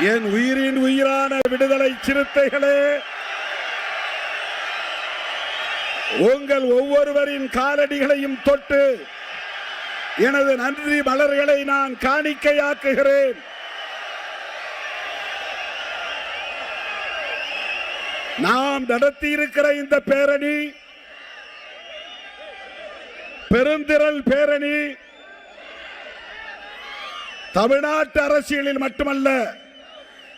என் உயிரின் உயிரான விடுதலை சிறுத்தைகளே உங்கள் ஒவ்வொருவரின் காலடிகளையும் தொட்டு எனது நன்றி மலர்களை நான் காணிக்கையாக்குகிறேன். நாம் நடத்தியிருக்கிற இந்த பேரணி பெருந்திரள் பேரணி தமிழ்நாட்டு அரசியலில் மட்டுமல்ல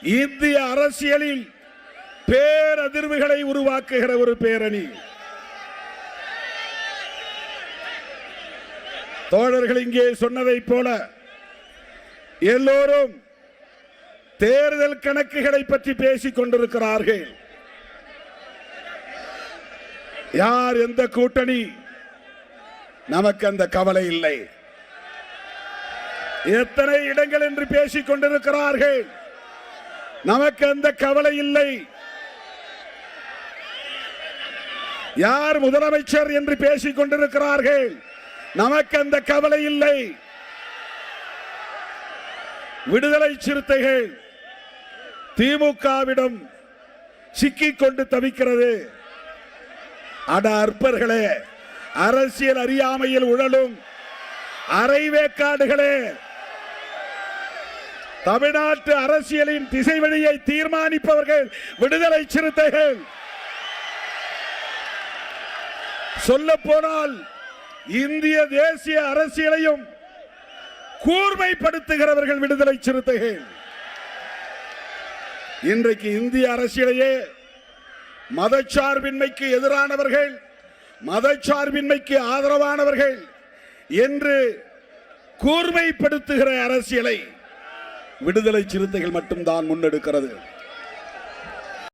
இந்திய அரசியலில் பேரதிர்வுகளை உருவாக்குகிற ஒரு பேரணி. தோழர்கள் இங்கே சொன்னதைப் போல எல்லோரும் தேர்தல் கணக்குகளை பற்றி பேசிக் கொண்டிருக்கிறார்கள். யார் எந்த கூட்டணி? நமக்கு அந்த கவலை இல்லை. எத்தனை இடங்கள் என்று பேசிக் கொண்டிருக்கிறார்கள். நமக்கு அந்த கவலை இல்லை. யார் முதலமைச்சர் என்று பேசிக் கொண்டிருக்கிறார்கள்? நமக்கு அந்த கவலை இல்லை. விடுதலை சிறுத்தைகள் திமுகவிடம் சிக்கிக் கொண்டு தவிக்கிறது. அட அற்பர்களே அரசியல் அறியாமையில் உழலும் அரைவேக்காடுகளே தமிழ்நாட்டு அரசியலின் திசை வழியை தீர்மானிப்பவர்கள் விடுதலை சிறுத்தைகள். சொல்ல போனால் இந்திய தேசிய அரசியலையும் கூர்மைப்படுத்துகிறவர்கள் விடுதலை சிறுத்தைகள். இன்றைக்கு இந்திய அரசியலையே மதச்சார்பின்மைக்கு எதிரானவர்கள் மதச்சார்பின்மைக்கு ஆதரவானவர்கள் என்று கூர்மைப்படுத்துகிற அரசியலை விடுதலை சிறுத்தைகள் மட்டும்தான் முன்னெடுக்கிறது.